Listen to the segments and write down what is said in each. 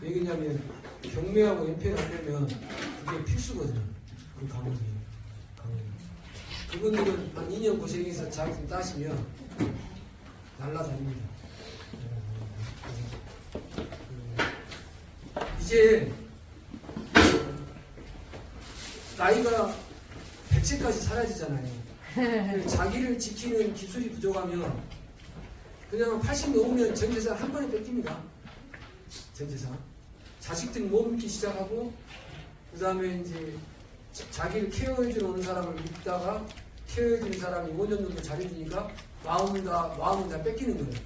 왜냐면 경매하고 연패를 하려면 그게 필수거든요. 그 과목이. 과목이. 그분들은 한 2년 고생해서 자격증 따시면 날라다닙니다. 그, 이제 나이가 100세까지 살아지잖아요. 자기를 지키는 기술이 부족하면 그냥 80 넘으면 전 재산 한 번에 뺏깁니다. 전 재산. 자식들 몸기 시작하고 그 다음에 이제 자- 자기를 케어해주러 오는 사람을 믿다가 케어해주는 사람이 5년 정도 잘해주니까 마음은 다, 마음은 다 뺏기는 거예요.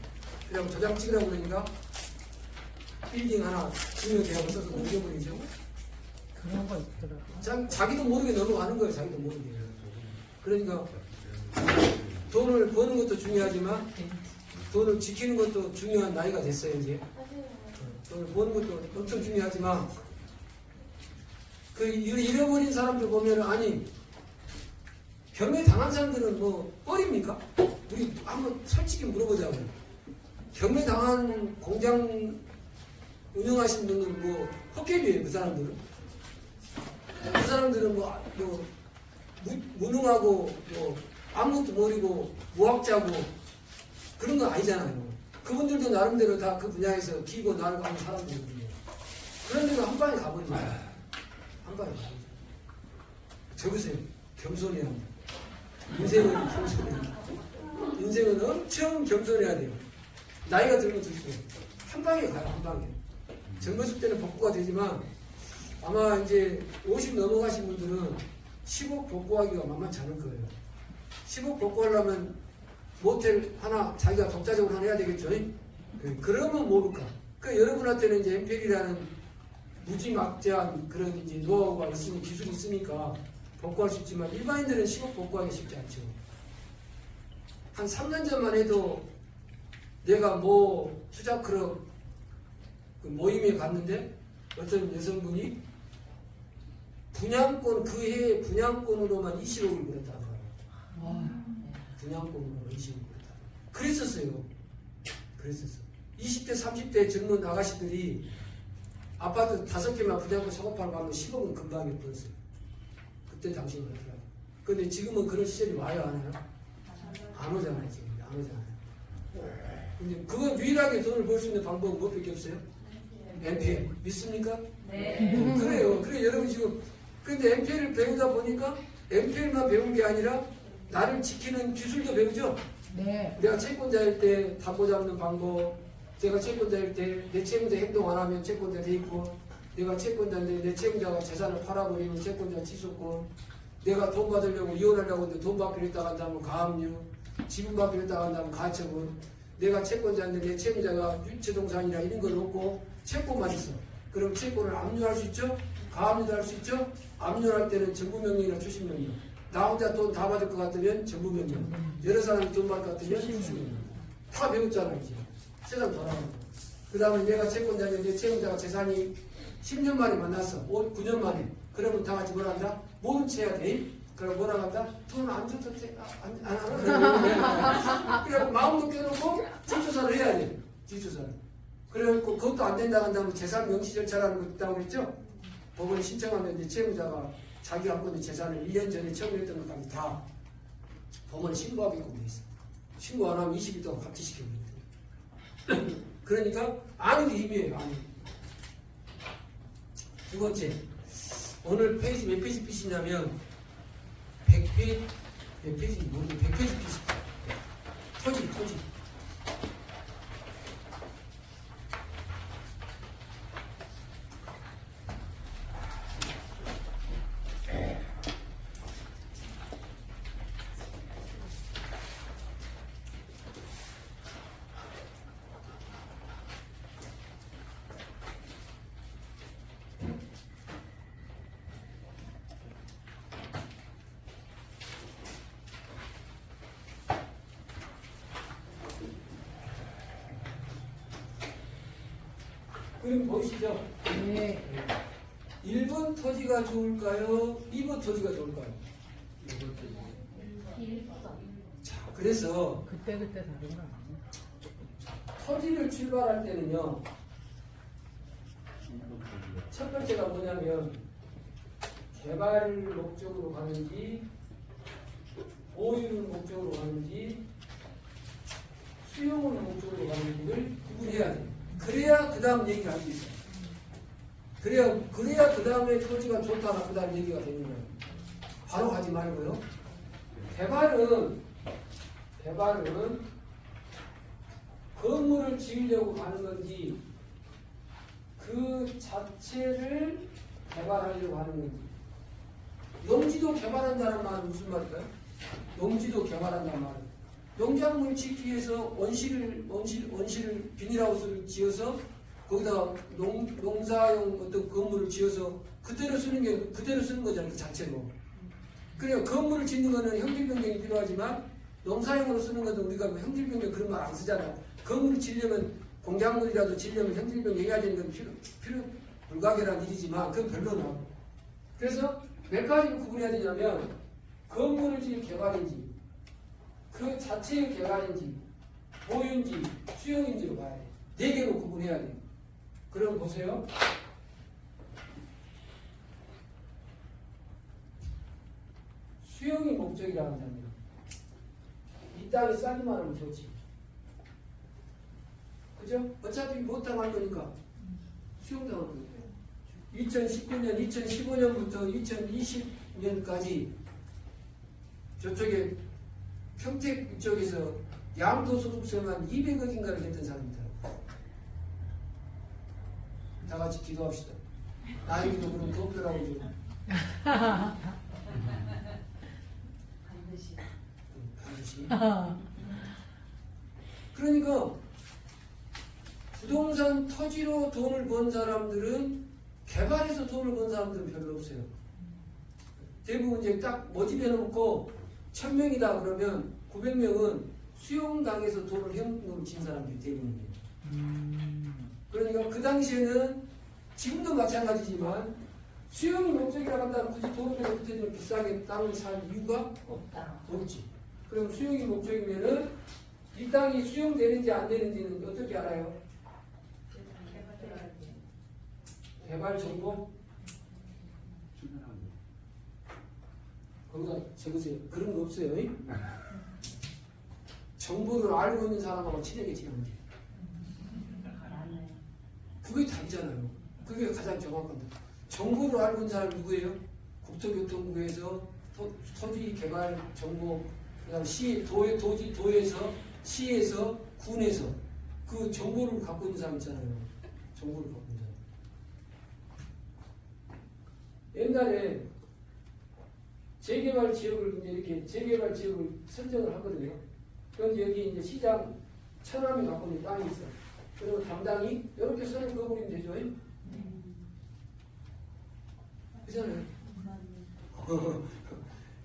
그냥 도장 찍으라고 그러니까 빌딩 하나 중요 대학을 써서 옮겨버리죠. 그런 거 있더라고. 자, 자기도 모르게 넘어가는 거예요. 자기도 모르게. 그러니까 돈을 버는 것도 중요하지만 돈을 지키는 것도 중요한 나이가 됐어요 이제. 어, 돈을 버는 것도 엄청 중요하지만 그 잃- 잃어버린 사람들 보면 아니 경매 당한 사람들은 뭐 뻘입니까? 우리 한번 솔직히 물어보자고요. 경매 당한 공장 운영하신 분들은 뭐 헛개비예요 그 사람들은. 그 사람들은 뭐, 뭐 무, 무능하고 뭐 아무것도 모르고 무학자고 그런 거 아니잖아요. 그분들도 나름대로 다 그 분야에서 기고 나르고 하는 사람들이거든요. 그런데도 한 방에 가버리죠. 한 방에 가버리죠. 적으세요. 겸손해야 합니다. 인생은 겸손해야 합니다. 인생은 엄청 겸손해야 돼요. 나이가 들면 들수록 한 방에 가요. 한 방에. 젊었을 때는 복구가 되지만 아마 이제 50 넘어가신 분들은 10억 복구하기가 만만치 않을 거예요. 10억 복구하려면 모텔 하나 자기가 독자적으로 하나 해야 되겠죠. 예, 그러면 모를까. 그 여러분한테는 이제 엠필이라는 무지막지한 그런 이제 노하우가 있으니 기술이 있으니까 복구할 수 있지만 일반인들은 10억 복구하기 쉽지 않죠. 한 3년 전만 해도 내가 뭐 투자 클럽 그 모임에 갔는데 어떤 여성분이 분양권 그 해에 분양권으로만 20억을 벌었다 하더라고요. 분양권으로 20억을 벌었다. 그랬었어요. 그랬었어. 20대 30대 젊은 아가씨들이 아파트 다섯 개만 분양권 작업하러 가면 10억은 금방에 벌었어요. 그때 당시는 그렇더라고요. 근데 지금은 그런 시절이 와요 안 와요? 안 오잖아요 지금 안 오잖아요. 근데 그건 유일하게 돈을 벌 수 있는 방법은 뭐밖에 없어요? MPL 믿습니까? 네. 음, 그래요. 그래 여러분 지금 근데 MPL을 배우다 보니까 MPL만 배운 게 아니라 나를 지키는 기술도 배우죠. 네. 내가 채권자일 때 담보 잡는 방법, 제가 채권자일 때 내 채무자 행동 안 하면 채권자 돼 있고, 내가 채권자인데 내 채무자가 재산을 팔아버리면 채권자 취소권, 내가 돈 받으려고 이혼하려고 했는데 돈 받기로 했다가 한다면 가압류, 지분 받기로 했다가 한다면 가처분, 내가 채권자인데 내 채무자가 유치동산이나 이런 걸 놓고 채권만 있어. 그럼 채권을 압류할 수 있죠? 가압류도 할 수 있죠? 압류할 때는 정부 명령이나 추심 명령. 나 혼자 돈 다 받을 것 같으면 정부 명령. 여러 사람이 돈 받을 것 같으면 추심 명령. 다 배웠잖아 이제. 세상 돌아가는 거. 그 다음에 내가 채권자인데 내 채무자가 재산이 10년 만에 만났어. 5, 9년 만에. 그러면 다 같이 뭐라 한다? 채 해야 돼. 그럼 뭐라 한다? 돈안 줘도 돼. 아, 안, 안 하나? 그래 마음도 깨놓고 뒷조사를 해야 돼. 뒷조사를. 그래갖고 그것도 안 된다 한다면 재산 명시 절차라는 거 있다고 했죠? 법원에 신청하면 이제 채무자가 자기 갖고 있는 재산을 1년 전에 처분했던 것까지 다 법원에 신고하게끔 돼 있어. 신고 안 하면 20일 동안 각지시켜버린다. 그러니까 아는 게 힘이에요, 아는. 두 번째, 오늘 페이지 몇 페이지 피시냐면 100페이지, 몇 페이지 모르겠 100페이지 피시. 토지, 토지. 그림 보이시죠? 네. 1번 토지가 좋을까요? 2번 토지가 좋을까요? 자, 그래서 그때 그때 다른가. 토지를 출발할 때는요, 첫 번째가 뭐냐면 개발을 목적으로 가는지 보유를 목적으로 가는지 수용을 목적으로 가는지를 구분해야 돼. 그래야 그 다음 얘기를 할수 있어. 그래야 그래야 그 다음에 토지가 좋다나 그 다음 얘기가 되는 거예요. 바로 가지 말고요. 개발은 개발은 건물을 지으려고 가는 건지 그 자체를 개발하려고 하는 건지 농지도 개발한다는 말은 무슨 말일까요? 농지도 개발한다는 말은 농작물 짓기 위해서 원실을 원실 원실을 비닐하우스를 지어서 거기다 농 농사용 어떤 건물을 지어서 그대로 쓰는 게 그대로 쓰는 거잖아요 그 자체로. 그래요 건물을 짓는 거는 형질 변경이 필요하지만 농사용으로 쓰는 것은 우리가 뭐 형질 변경 그런 말 안 쓰잖아요. 건물을 지려면 공작물이라도 지려면 형질 변경해야 되는 건 필요 필요 불가결한 일이지만 그건 하고. 그래서 몇 가지를 구분해야 되냐면 건물을 지을 개발인지 그 자체의 개발인지 보유인지 수용인지로 봐야 돼. 네 개로 구분해야 돼. 그럼 보세요. 수용이 목적이라 한다면 이 땅이 싸기만 하면 좋지. 그죠? 어차피 못당할 거니까 수용당할 거니까. 2019년, 2015년부터 2020년까지 저쪽에 평택 쪽에서 양도 소득세만 200억인가를 냈던 사람이다. 다 같이 기도합시다. 나에게도 그런 도표라고 좀. 반드시 반드시. 그러니까 부동산 토지로 돈을 번 사람들은 개발해서 돈을 번 사람들은 별로 없어요. 대부분 이제 딱 모집해 놓고 1000명이다 그러면 900명은 수용당해서 돈을 현금으로 진 사람들이 대부분이에요. 그러니까 그 당시에는 지금도 마찬가지지만 수용이 목적이라 한다면 굳이 도로에서 그때는 비싸게 땅을 살 이유가 없다. 없지. 그럼 수용이 목적이면은 이 땅이 수용되는지 안 되는지는 어떻게 알아요? 개발 정보? 거기다 적으세요. 그런 거 없어요. 이? 정보를 알고 있는 사람하고 친하게 지내면 돼. 나는 그게 답이잖아요. 그게 가장 정확한데. 정보를 알고 있는 사람이 누구예요? 국토교통부에서 토, 토지 개발 정보, 그다음 시 도에 도지 도에서 시에서 군에서 그 정보를 갖고 있는 사람 있잖아요. 정보를 갖고 있는 사람. 옛날에 재개발 지역을 이제 이렇게 재개발 지역을 선정을 하거든요. 그런데 여기 이제 시장 천암이 갖고 있는 땅이 있어. 그리고 담당이 이렇게 선을 그어버리면 되죠. 그잖아요.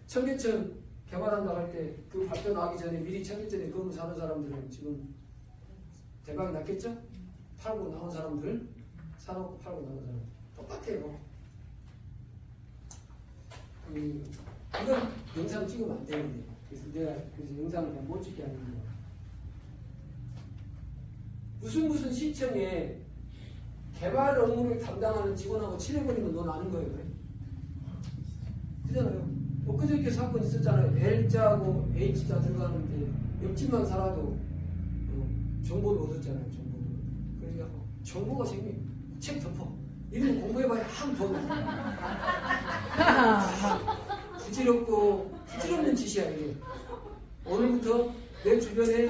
청계천 개발한다 할 때 그 발표 나기 전에 미리 청계천에 건물 사는 사람들은 지금 대박이 났겠죠? 팔고 나온 사람들, 사놓고 팔고 나온 사람 똑같아요. 그, 이건 영상 찍으면 안 되는데 그래서 내가 그래서 영상을 그냥 못 찍게 하는 거야. 무슨 무슨 시청에 개발 업무를 담당하는 직원하고 친해버리면 넌 아는 거예요. 그래? 그잖아요. 엊그저께 사건 있었잖아요. L자하고 H자 들어가는데 옆집만 살아도 어, 정보를 얻었잖아요. 정보를. 그러니까 정보가 생긴 책 덮어. 이런 거 공부해봐야 한 번. 부질없고 부질없는 짓이야 이게. 오늘부터 내 주변에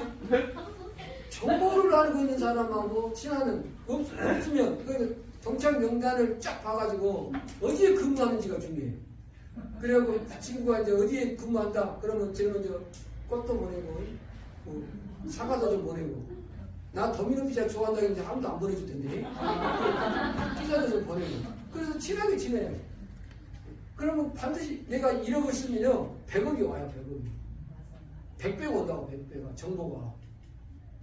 정보를 알고 있는 사람하고 친하는 없, 없으면 그 경찰 명단을 쫙 봐가지고 어디에 근무하는지가 중요해. 그래갖고 친구가 이제 어디에 근무한다 그러면 제일 먼저 꽃도 보내고 뭐 사과도 좀 보내고 나 도미노 피자 좋아한다 했는데 아무도 안 보내줄 텐데. 피자도 좀 보내고 그래서 친하게 지내야 돼. 그러면 반드시 내가 1억을 쓰면요 100억이 와요 100억이. 100배가 온다고 100배가. 정보가.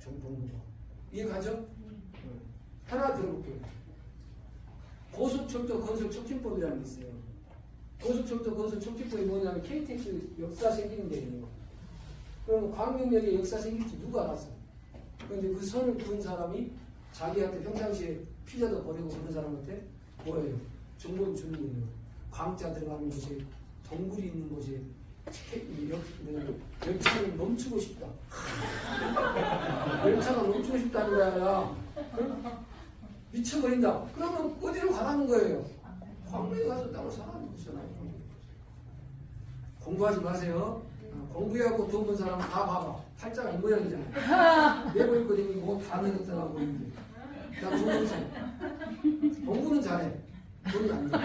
정보가. 이해가죠? 하나 들어볼게요. 고속철도 건설 촉진법이라는 게 있어요. 고속철도 건설 촉진법이 뭐냐면 KTX 역사 생기는 데예요. 그러면 광명역에 역사 생길지 누가 알았어? 그런데 그 선을 그은 사람이 자기한테 평상시에 피자도 버리고 그런 사람한테 뭐예요? 정보를 주는 거예요. 광자 들어가는 곳에 덩굴이 있는 곳에 열차는 멈추고 싶다. 열차가 멈추고 싶다는 거야. 미쳐버린다. 그러면 어디로 가라는 거예요? 광명에 가서 따로 살아는 거잖아요. 공부하지 마세요. 어, 공부하고 돈 번 사람 다 봐봐. 팔자가 이 모양이잖아요. 내고 있고 다니고 다 내렸다가 보이는데. 나 공부는 공부는 잘해. 돈이 안 돼.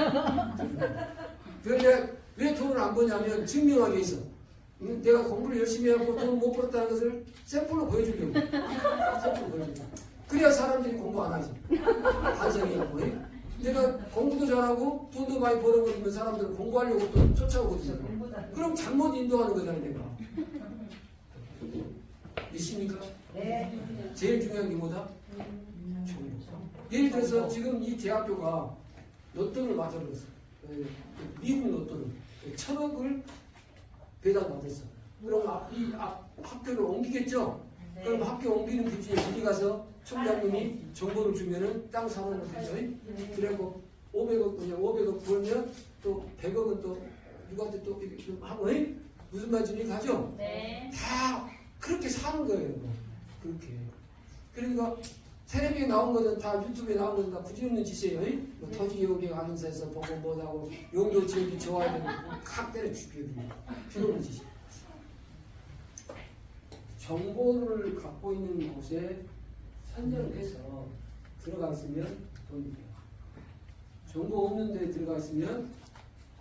그런데 왜 돈을 안 버냐면 증명하기 위해서. 응? 내가 공부를 열심히 하고 돈 못 벌었다는 것을 샘플로 보여주려고. 샘플로 보여주려고. 그래야 사람들이 공부 안 하지. 반성이라고. 해. 내가 공부도 잘하고 돈도 많이 벌어버리면 사람들은 공부하려고 또 쫓아오거든요. 그럼 잘못 인도하는 거잖아요, 내가. 있습니까? 네. 제일 중요한 게 뭐다? 정보. 예를 들어서 지금 이 대학교가 로또를 맞아버렸어. 예, 미국 로또를. 천억을 배당받았어. 그럼 앞, 이 앞, 학교를 옮기겠죠? 그럼 학교 옮기는 기준에 어디 가서 총장님이 정보를 주면은 땅 사놓는 거죠. 그리고 500억, 그냥 500억 벌면 또 100억은 또 누구한테 또 이렇게 좀 하고, 에? 무슨 말인지 가죠? 네. 다 그렇게 사는 거예요. 그렇게. 그러니까 텔레비에 나온 거는 다 유튜브에 나온 거는 다 부질없는 짓이에요. 이? 뭐 토지 여기 하면서 보고 뭐하고 용도 지역이 좋아야 되고 칵 때려 죽이거든요. 필요없는 짓이. 정보를 갖고 있는 곳에 선정해서 들어가 있으면 돈이 돼요. 정보 없는 데 들어가 있으면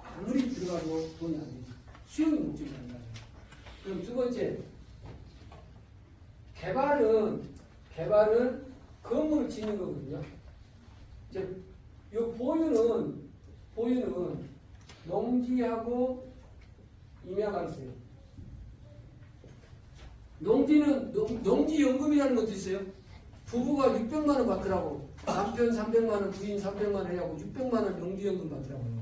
아무리 들어가도 돈이 안 되죠. 수용이 목적이 안 나요. 그럼 두 번째, 개발은, 개발은 건물을 짓는 거거든요. 이제, 요 보유는, 보유는 농지하고 임야가 있어요. 농지는, 농, 농지연금이라는 것도 있어요. 부부가 600만 원 받더라고. 남편 300만 원, 부인 300만 원 해갖고 600만원 농지연금 받더라고요.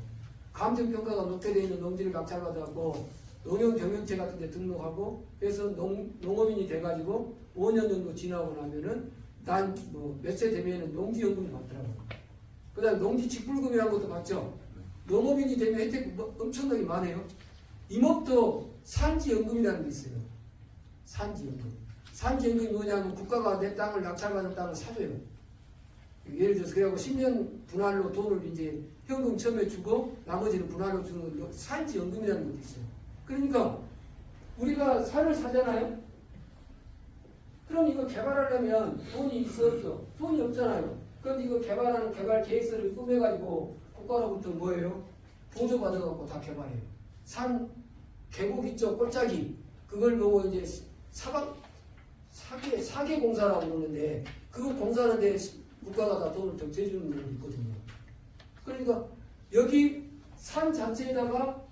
감정평가가 높게 되어 있는 농지를 낙찰받아갖고 농협경영체 같은 데 등록하고 그래서 농, 농업인이 돼가지고 5년 정도 지나고 나면은 난 뭐 몇 세 되면은 농지연금을 받더라고요. 그 다음에 농지 직불금이라는 것도 받죠. 농업인이 되면 혜택 뭐 엄청나게 많아요. 임업도 산지연금이라는 게 있어요. 산지연금. 산지연금이 뭐냐면 국가가 내 땅을 낙찰받은 땅을 사줘요. 예를 들어서 그래갖고 10년 분할로 돈을 이제 현금 처음에 주고 나머지는 분할로 주는 거 산지연금이라는 것도 있어요. 그러니까 우리가 산을 사잖아요. 그럼 이거 개발하려면 돈이 없어? 돈이 없잖아요. 그럼 이거 개발하는 개발 계획서를 꾸며가지고 국가로부터 뭐예요? 보조 받아갖고 다 개발해요. 산 계곡 있죠, 꼴짜기. 그걸 보고 이제 사각 사계 사계 공사라고 그러는데 그거 공사하는 데 국가가 다 돈을 덕재주는 게 있거든요. 그러니까 여기 산 자체에다가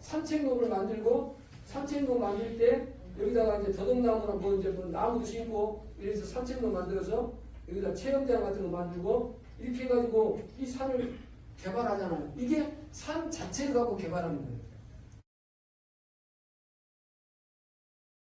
산책로를 만들고 산책로 만들 때 여기다가 이제 더덕나무나 뭐 이제 뭐 나무도 심고 이래서 산책로 만들어서 여기다 체험장 같은 거 만들고 이렇게 해가지고 이 산을 개발하잖아요. 이게 산 자체를 갖고 개발하는 거예요.